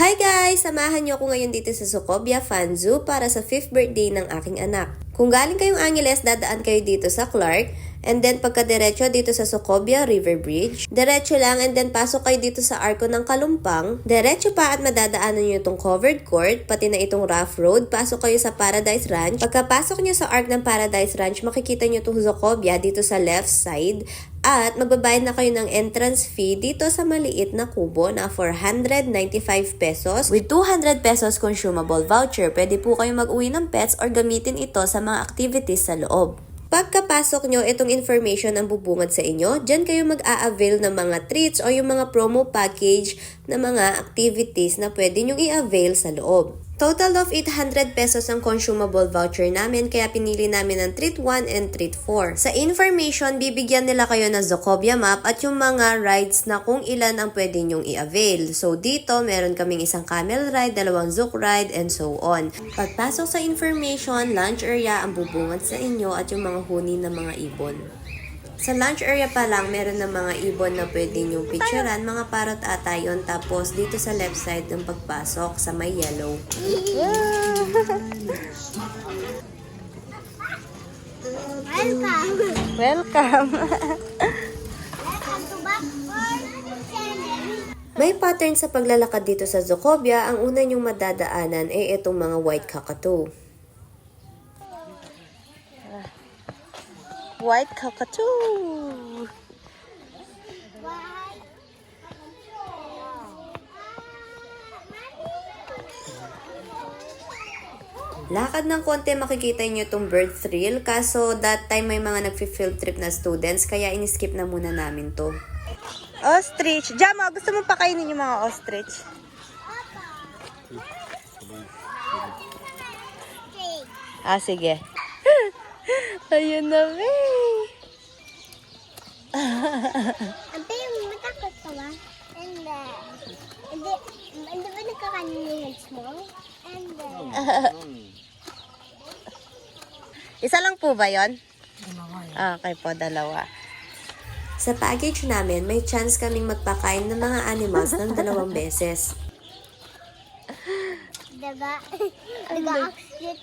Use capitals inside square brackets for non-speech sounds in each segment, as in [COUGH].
Hi guys! Samahan niyo ako ngayon dito sa Socobia Fan Zoo para sa 5th birthday ng aking anak. Kung galing kayong Angeles, dadaan kayo dito sa Clark. And then pagka-diretso dito sa Socobia River Bridge. Diretso lang and then pasok kayo dito sa Arco ng Kalumpang. Diretso pa at madadaanan niyo itong covered court, pati na itong rough road. Pasok kayo sa Paradise Ranch. Pagkapasok niyo sa Arc ng Paradise Ranch, makikita niyo itong Socobia dito sa left side. At magbabayad na kayo ng entrance fee dito sa maliit na kubo na 495 pesos with 200 pesos consumable voucher. Pwede po kayo mag-uwi ng pets or gamitin ito sa mga activities sa loob. Pagkapasok nyo, itong information ang bubungad sa inyo. Diyan kayo mag-a-avail ng mga treats o yung mga promo package na mga activities na pwede nyong i-avail sa loob. Total of 800 pesos ang consumable voucher namin kaya pinili namin ang treat 1 and treat 4. Sa information, bibigyan nila kayo ng Zocobia map at yung mga rides na kung ilan ang pwede nyong i-avail. So dito, meron kaming isang camel ride, dalawang zook ride, and so on. Pagpasok sa information, lunch area ang bubungad sa inyo at yung mga huni ng mga ibon. Sa lunch area pa lang, meron ng mga ibon na pwede nyo picturean, mga parrot ata yun. Tapos dito sa left side ng pagpasok, sa may yellow. Welcome. Welcome. May pattern sa paglalakad dito sa Zocobia. Ang una nyong madadaanan ay itong mga white cockatoo. White cockatoo. Lakad ng konti makikita nyo itong bird thrill. Kaso that time may mga nag-field trip na students kaya in-skip na muna namin to. Ostrich. Jama, gusto mo pakainin yung mga ostrich? Ah, sige. Ayun na, May. Ante, matakot ka ba? And then, hindi, hindi ba nagkakanin yung hands mo? And then, [LAUGHS] Isa lang po ba yon? Ah, okay po, dalawa. Sa package namin, may chance kaming magpakain ng mga animals ng dalawang beses. [LAUGHS] diba? Nag-oxygen.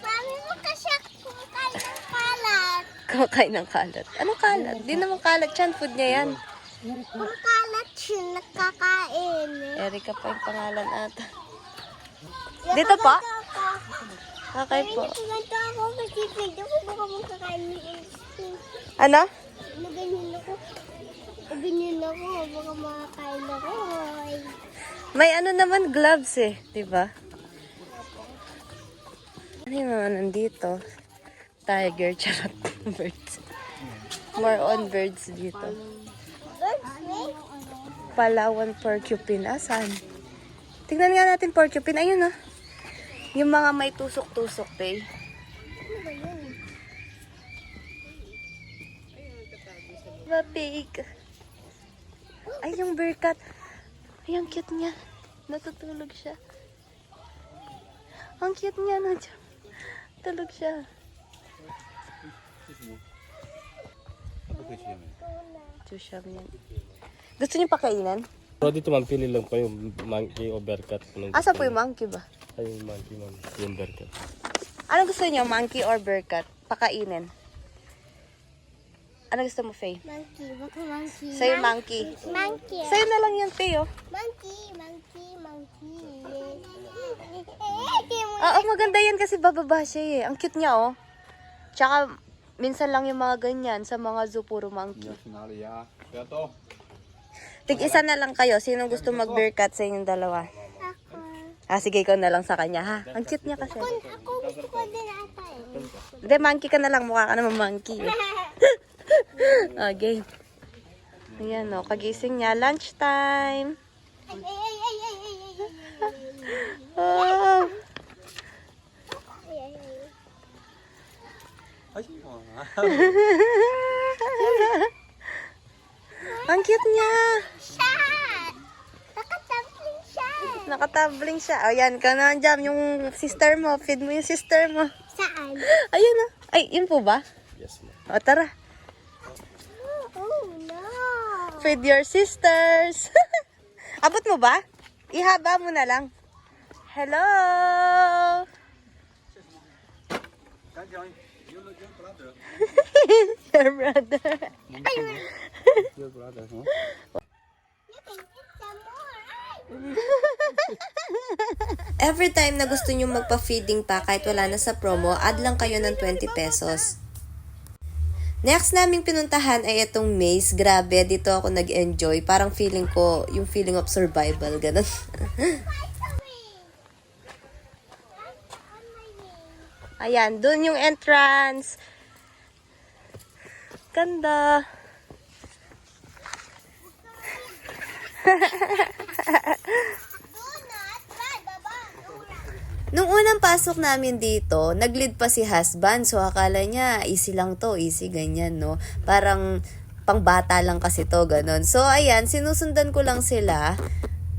Mami mo kasi ako kanin kalat. Kumakain ng kalat. Anong kalat? Di naman kalat yan. Food niya yan. Kung kalat siya, nakakain. Erika pa yung pangalan ata. Dito po? Okay po. Nagkakanta ako kasi pwede ko baka makakain ng. Ano? Naganyan ako. Naganyan ako. Baka makakain ako. Ay. May ano naman gloves eh. di ba? Ano yung mga nandito? Tiger, charot. [LAUGHS] birds. More on birds dito. Palawan porcupine. Asan? Tingnan nga natin porcupine. Ayun ah. Yung mga may tusok-tusok, pe. Ano ba pig? Ay, yung bearcat. Ay, ang cute niya. Natutulog siya. Ang cute niya, nandiyan. Tulog siya. Tusham yan. Gusto niyo pakainin? Pero dito ma'am, pili lang po yung monkey o bearcat. Anong Asa po yung monkey ba? Ay, yung monkey ma'am, yung bearcat. Ano gusto niyo, monkey or bearcat? Pakainin. Ano gusto mo, Faye? Monkey. Baka monkey. Sa'yo, monkey. Monkey. Sa'yo na lang yan, Faye, oh. Monkey. Monkey. Monkey. Eh, mo. Oo, maganda yan kasi bababa siya eh. Ang cute niya, oh. Tsaka, minsan lang yung mga ganyan sa mga zoo, puro monkey. Tig isa na lang kayo. Sino gusto mag-bearcat sa inyong dalawa? Ako. Ah, sige, ikaw na lang sa kanya, ha? Ang cute niya kasi. Ako gusto ko din ata eh. Hindi, monkey ka na lang. Mukha ka naman monkey. [LAUGHS] Eh. okay. Ayan, oh. Kagising niya. Lunchtime. Ay, ay, ay, ay, ay, ay, ay, ay, Oh. ay, ay, ay. Ang cute niya. Siya! Nakatabling siya! Nakatabling siya. O, yan. Ka na jam. Yung sister mo. Feed mo yung sister mo. Saan? Ayun, oh. Ay, yun po ba? Yes ma'am. O, tara. Oh, no! Feed your sisters. [LAUGHS] Abot mo ba? Ihaba mo na lang. Hello! [LAUGHS] Your brother. Your brother, huh? You can get some more. Ay! Every time na gusto nyo magpa-feeding pa kahit wala na sa promo, add lang kayo ng 20 pesos. Next naming pinuntahan ay itong maze. Grabe, dito ako nag-enjoy. Parang feeling ko, yung feeling of survival, ganun. [LAUGHS] Ayan, dun yung entrance. Ganda. [LAUGHS] Nung unang pasok namin dito, nag-lead pa si husband. So, akala niya, easy lang to, easy, ganyan, no? Parang, pangbata lang kasi to, ganun. So, ayan, sinusundan ko lang sila.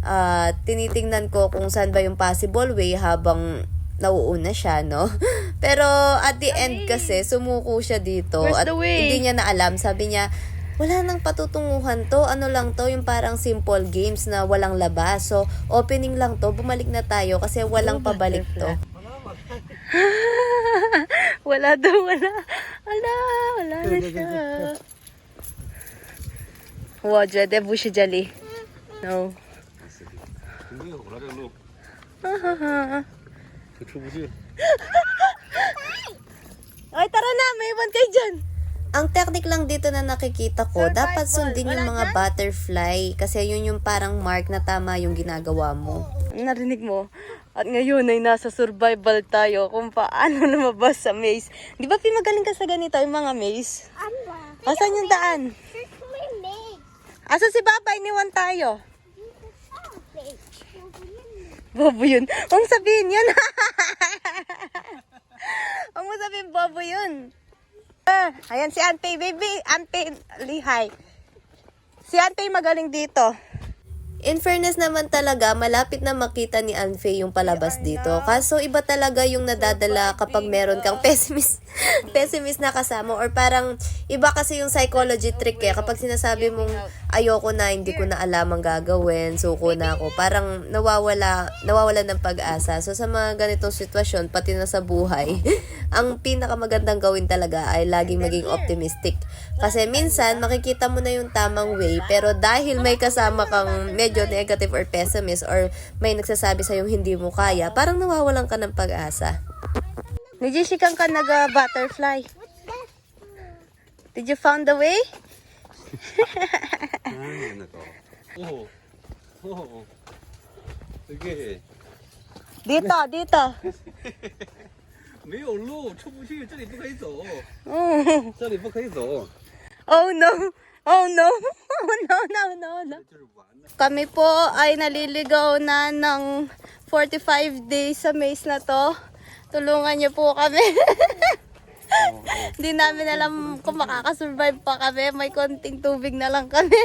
Ah, tinitingnan ko kung saan ba yung possible way habang nauuna siya, no? [LAUGHS] Pero at the end kasi, sumuko siya dito. At hindi niya na alam. Sabi niya, wala nang patutunguhan to. Ano lang to, yung parang simple games na walang labas. So, opening lang to. Bumalik na tayo kasi walang oh, pabalik to. [LAUGHS] wala daw, wala. Wala, wala na siya. Wajah, dia bush jali. No. Ah, ah. Nagsubo [LAUGHS] Ay, tara na. May iwan kayo dyan. Ang technique lang dito na nakikita ko, Survival. dapat sundin yung mga butterfly kasi yun yung parang mark na tama yung ginagawa mo. Narinig mo? At ngayon ay nasa survival tayo kung paano lumabas sa maze. Di ba Pi, ka sa ganito yung mga maze? Ano ba? Asan yung daan? Search mo si Baba? Iniwan tayo. Bobo yun. Huwag sabihin yun. [LAUGHS] Huwag mo sabihin bobo yun. Ah, ayan si Ante, baby. Ante, lihay. Si Ante magaling dito. In fairness naman talaga, malapit na makita ni Anfe yung palabas dito. Kaso iba talaga yung nadadala kapag meron kang pessimist, [LAUGHS] pessimist na kasama or parang iba kasi yung psychology trick eh. Kapag sinasabi mong ayoko na, hindi ko na alam ang gagawin, suko na ako, parang nawawala, nawawala ng pag-asa. So sa mga ganitong sitwasyon, pati na sa buhay, [LAUGHS] ang pinakamagandang gawin talaga ay laging maging optimistic. Kasi minsan, makikita mo na yung tamang way, pero dahil may kasama kang medyo negative or pessimist or may nagsasabi sa'yo hindi mo kaya, parang nawawalan ka ng pag-asa. Nijishikan ka nag-butterfly. Did you found the way? 何やなか。おお。おお。すげえ。 Dito, dito. 没有路，出不去，这里不可以走， Mm. 这里不可以走。 Oh no! Oh no! Oh no, no, no, no. 就是玩的。 Kami po ay naliligaw na ng 45 days sa maze na to. Tulungan niyo po kami. [LAUGHS] [LAUGHS] Hindi namin alam kung makakasurvive pa kami. May konting tubig na lang kami.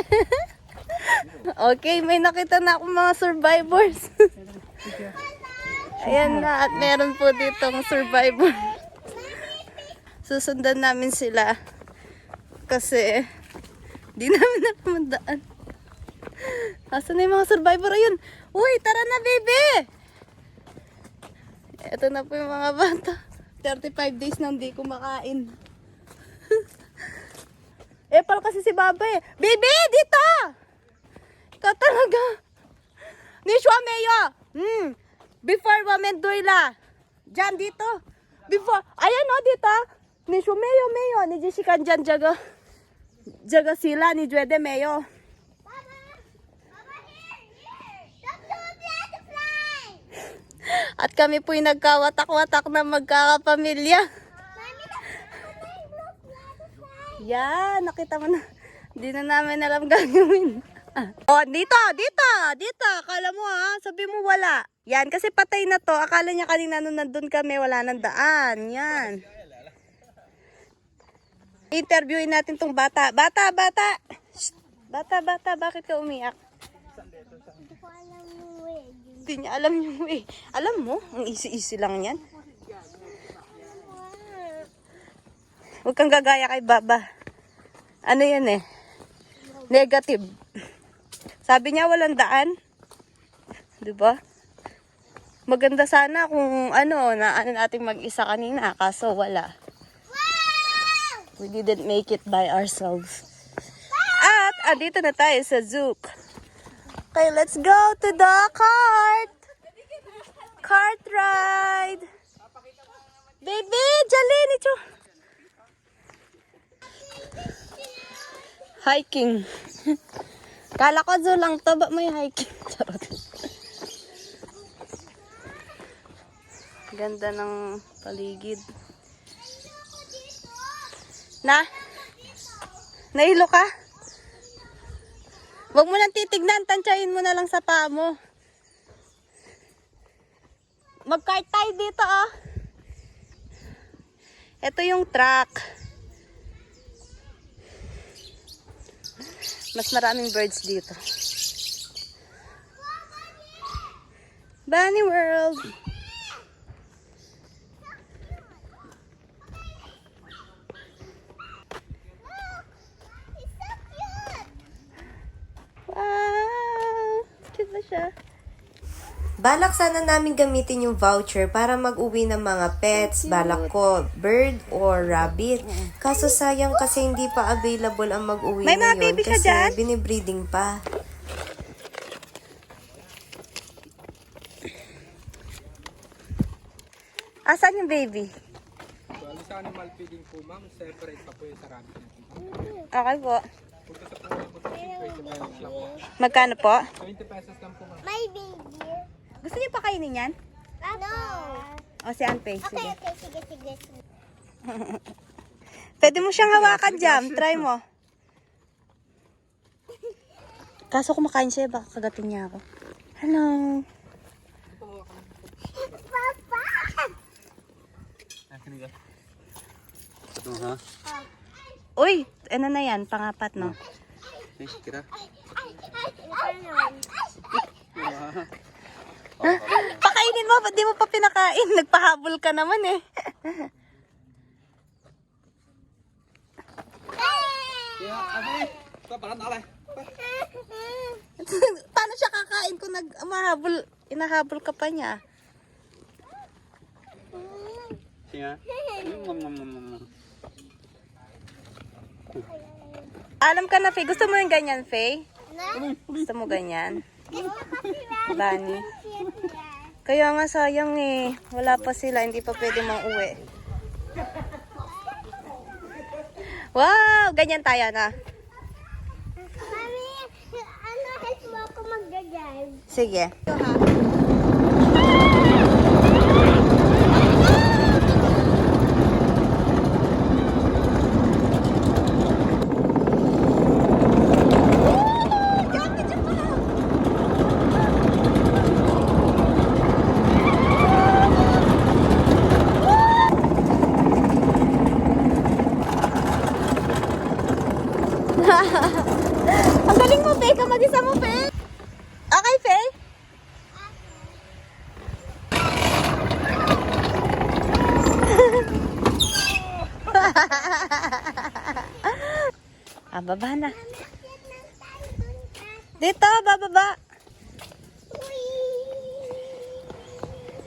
[LAUGHS] okay, may nakita na akong mga survivors. [LAUGHS] Ayan na, at meron po ditong survivor. Susundan namin sila. Kasi, di namin alam ang daan. Asan na yung mga survivor? Ayun. Uy, tara na, baby! Ito na po yung mga bata. 35 days nang di kumakain. Epal kasi si Baba eh. Baby, dito! Ikaw talaga. Nishwa Meyo! Hmm. Before women doila. Diyan, dito. Before. Ayan o, dito. Nishwa Meyo, Meyo. Ni Jessica dyan, jaga. Jaga sila ni Juede Meyo. At kami po'y nagkawatak-watak na magkakapamilya. Yan, nakita mo na. Hindi na namin alam gagawin. [LAUGHS] Oh, dito, dito, dito. Akala mo ha, sabi mo wala. Yan, kasi patay na to. Akala niya kanina nung nandun kami, wala nang daan. Yan. Interviewin natin tong bata. Bata, bata. Shh. Bata, bata, bakit ka umiyak? Hindi ko alam yung Hindi niya alam [LAUGHS] yung way. Alam mo, ang easy-easy lang yan. Huwag kang gagaya kay Baba. Ano yan eh? Negative. Sabi niya walang daan. 'Di ba? Maganda sana kung ano, na ano nating mag-isa kanina, kaso wala. We didn't make it by ourselves. At, andito na tayo sa Zook. Okay, let's go to the cart! Cart ride! Baby, Jalin, ito. Hiking. [LAUGHS] Kala ko zoo lang to, ba may hiking? [LAUGHS] Charot. Ganda ng paligid. Na? Nahilo ka? Huwag mo nang titignan, tansyahin mo na lang sa paa mo. Mag-kart tayo dito, oh. Ito yung truck. Mas maraming birds dito. Bunny World. It's so cute! Wow! Cute ba siya? Balak sana namin gamitin yung voucher para mag-uwi ng mga pets, balak ko, bird or rabbit. Kaso sayang kasi hindi pa available ang mag-uwi May mga ngayon baby ka kasi dyan? binibreeding pa. Asan yung baby? Bali sa animal feeding po ma'am, separate pa po yung sa rabbit natin. Okay po. Punta sa po, punta sa 20 pesos lang po. Magkano po? 20 pesos lang po ma'am. My baby. Gusto niyo pakainin yan? No. O si Anpe, Okay, sige. okay, sige, sige. sige. [LAUGHS] Pwede mo siyang hawakan jam. Try mo. Kaso kumakain siya, baka kagatin niya ako. Hello. Papa! Ito ha? Uy, ano na yan? Pangapat, no? Eh, kira. Pakainin mo, ba't di mo pa pinakain? Nagpahabol ka naman eh. Paano siya kakain kung nag mahabol, inahabol ka pa niya? Mm, mm, mm. Alam ka na, Faye. Gusto mo yung ganyan, Faye? Na? Gusto mo ganyan? Sila. [LAUGHS] Kaya nga sayang eh. Wala pa sila, hindi pa pwede mang uwi. Wow! Ganyan tayo na. Mami, ano, help mo ako mag-drive. Sige. Ang galing mo, Faye. Kamag-isa mo, Faye. Okay, Faye? Ah, baba na. Dito, bababa.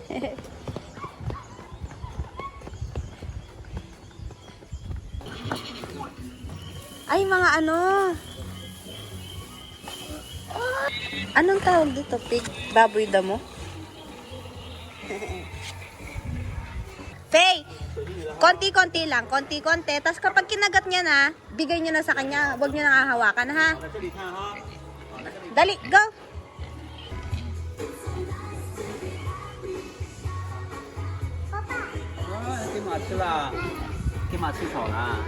[LAUGHS] Ay, mga ano. Anong tawag dito? Pig? Baboy damo? Konti-konti lang, konti-konti. Tapos kapag kinagat niya na, bigay niyo na sa kanya. Huwag niyo nang hahawakan, ha? Dali, go! Papa! Ah, kimatsu la. Kimatsu so la.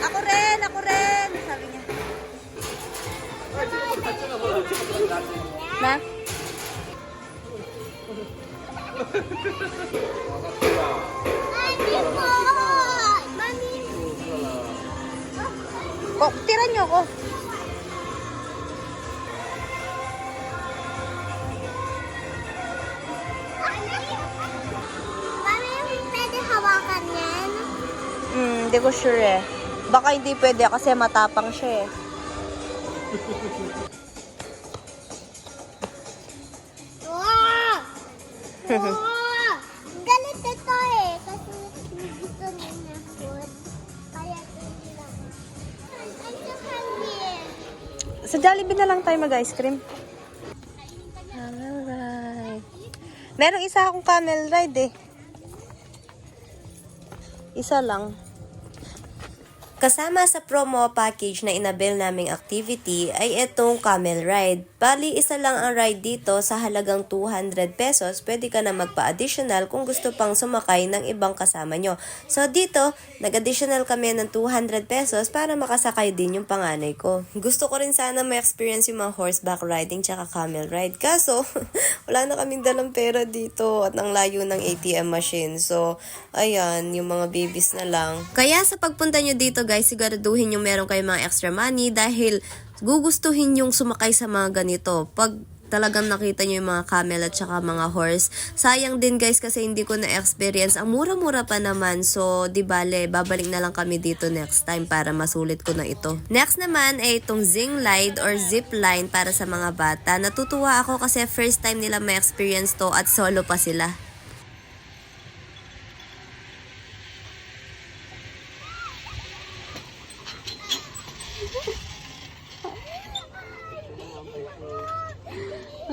Ako rin, ako rin, sabi niya. Na? Mami! Oh, tira niyo yan? Hmm, di ko sure eh. Baka hindi pwede kasi matapang siya eh. [LAUGHS] Wow! [LAUGHS] Galit ito eh. Kasi gusto niya na. Kaya hindi lang. Sa Jollibee na lang tayo mag-ice cream. Ride. Merong isa akong camel ride eh. Isa lang. Kasama sa promo package na inabil naming activity ay itong camel ride. Bali, isa lang ang ride dito sa halagang 200 pesos. Pwede ka na magpa-additional kung gusto pang sumakay ng ibang kasama nyo. So dito, nag-additional kami ng 200 pesos para makasakay din yung panganay ko. Gusto ko rin sana ma-experience yung mga horseback riding tsaka camel ride. Kaso, [LAUGHS] wala na kaming dalang pera dito at ang layo ng ATM machine. So, ayan, yung mga babies na lang. Kaya sa pagpunta nyo dito guys, siguraduhin yung meron kayong mga extra money dahil gugustuhin yung sumakay sa mga ganito. Pag talagang nakita nyo yung mga camel at saka mga horse. Sayang din guys kasi hindi ko na-experience. Ang mura-mura pa naman. So, di bale, babalik na lang kami dito next time para masulit ko na ito. Next naman ay itong zing line or zip line para sa mga bata. Natutuwa ako kasi first time nila ma-experience to at solo pa sila.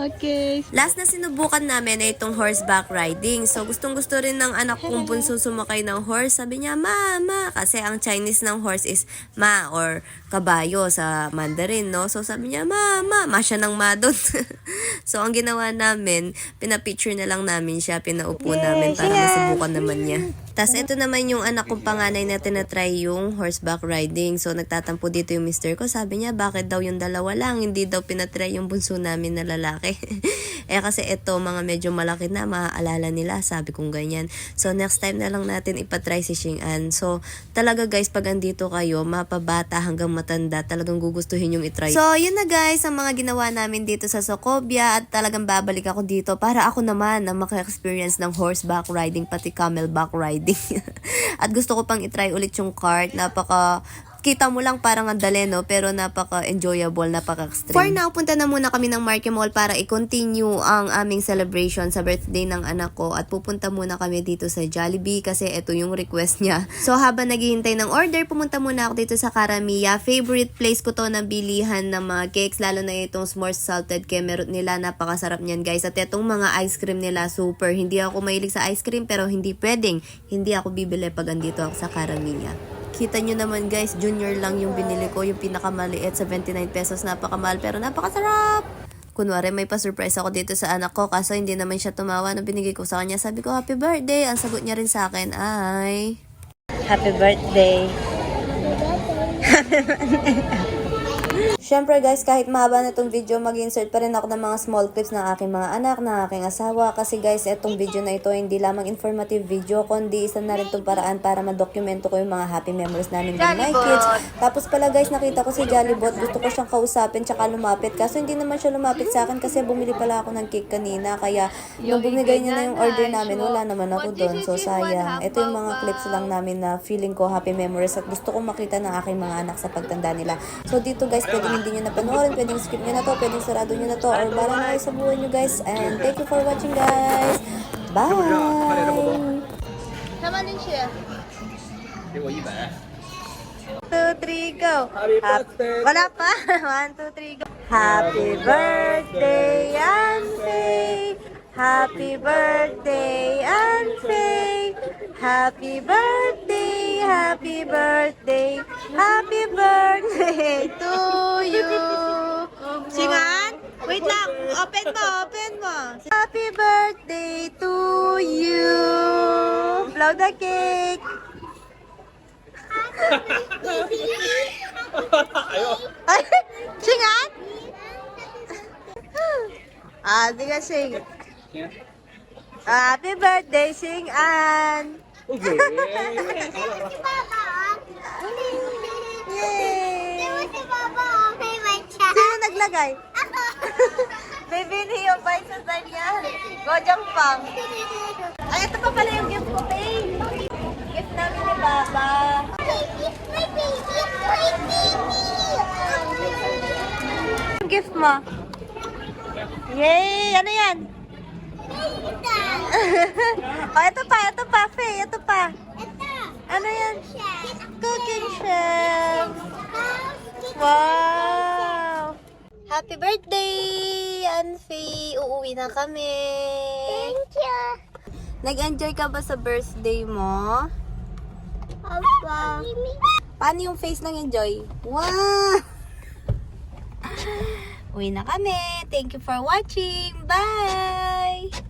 Okay. Last na sinubukan namin ay itong horseback riding. So, gustong gusto rin ng anak kong [LAUGHS] bunso sumakay ng horse. Sabi niya, ma, ma. Kasi ang Chinese ng horse is ma or kabayo sa Mandarin, no? So, sabi niya, ma, ma. Ma siya ng ma doon. [LAUGHS] so, ang ginawa namin, pinapicture na lang namin siya, pinaupo namin para masubukan naman niya. Tapos, ito naman yung anak kong panganay na tinatry yung horseback riding. So, nagtatampo dito yung mister ko. Sabi niya, bakit daw yung dalawa lang? Hindi daw pinatry yung bunso namin na lalaki. [LAUGHS] eh, kasi ito, mga medyo malaki na, maaalala nila. Sabi kong ganyan. So, next time na lang natin ipatry si Xing An. So, talaga guys, pag andito kayo, mapabata hanggang matanda, talagang gugustuhin yung itry. So, yun na guys, ang mga ginawa namin dito sa Socobia at talagang babalik ako dito para ako naman ang maka-experience ng horseback riding pati camelback riding. [LAUGHS] at gusto ko pang itry ulit yung cart. Napaka kita mo lang parang ang dali, no? Pero napaka-enjoyable, napaka-extreme. For now, punta na muna kami ng Market Mall para i-continue ang aming celebration sa birthday ng anak ko. At pupunta muna kami dito sa Jollibee kasi ito yung request niya. So, habang naghihintay ng order, pumunta muna ako dito sa Karamiya. Favorite place ko to na bilihan ng mga cakes, lalo na itong s'mores salted camerot nila. Napakasarap niyan, guys. At itong mga ice cream nila, super. Hindi ako mahilig sa ice cream, pero hindi pwedeng. Hindi ako bibili pag andito ako sa Karamiya. Kita nyo naman guys, junior lang yung binili ko, yung pinakamaliit, 79 pesos, napakamahal pero napakasarap! Kunwari may pa-surprise ako dito sa anak ko kaso hindi naman siya tumawa na binigay ko sa kanya. Sabi ko, happy birthday! Ang sagot niya rin sa akin ay... Happy birthday. [LAUGHS] Siyempre guys, kahit mahaba na itong video, mag-insert pa rin ako ng mga small clips ng aking mga anak, ng aking asawa. Kasi guys, itong video na ito, hindi lamang informative video, kundi isa na rin itong paraan para madokumento ko yung mga happy memories namin with my kids. Tapos pala guys, nakita ko si Jollibot, gusto ko siyang kausapin, tsaka lumapit. Kaso hindi naman siya lumapit sa akin kasi bumili pala ako ng cake kanina. Kaya nung bumigay niya na yung order namin, wala naman ako doon. So sayang. Ito yung mga clips lang namin na feeling ko happy memories at gusto kong makita ng aking mga anak sa pagtanda nila. So dito guys, pwedeng hindi nyo napanoorin, pwedeng skip nyo na to, pwedeng sarado nyo na to, or bala na kayo sa buhay nyo guys. And thank you for watching guys. Bye! Naman din siya. 给我一百。 two, three, go. Happy Hap- birthday. Wala pa. One, two, three, go. Happy birthday, Anfei. Happy birthday, Anfei. Happy birthday, happy birthday, happy birthday to you. Singan? Wait lang. Open mo, open mo. Happy birthday to you. Blow the cake. Ay, singan? Ah, di ka sing. Happy birthday, sing An. Okay. Papa, Yay! si Papa, okay, my child. Sino naglagay? [LAUGHS] Baby Neo pa sa kanya. Gojang pang. Ay, ito pa pala yung gift ko, babe. Gift namin ni. It's my baby! My baby! Ang gift mo? Yay! Ano yan? [LAUGHS] oh, ito pa, ito pa, Faye, ito pa. Ito! Ano yan? Chef! Cooking. House! Wow! Happy birthday, Anfi! Uuwi na kami. Thank you! Nag-enjoy ka ba sa birthday mo? Opo! Paano yung face ng enjoy? Wow! [LAUGHS] Uwi na kami. Thank you for watching. Bye!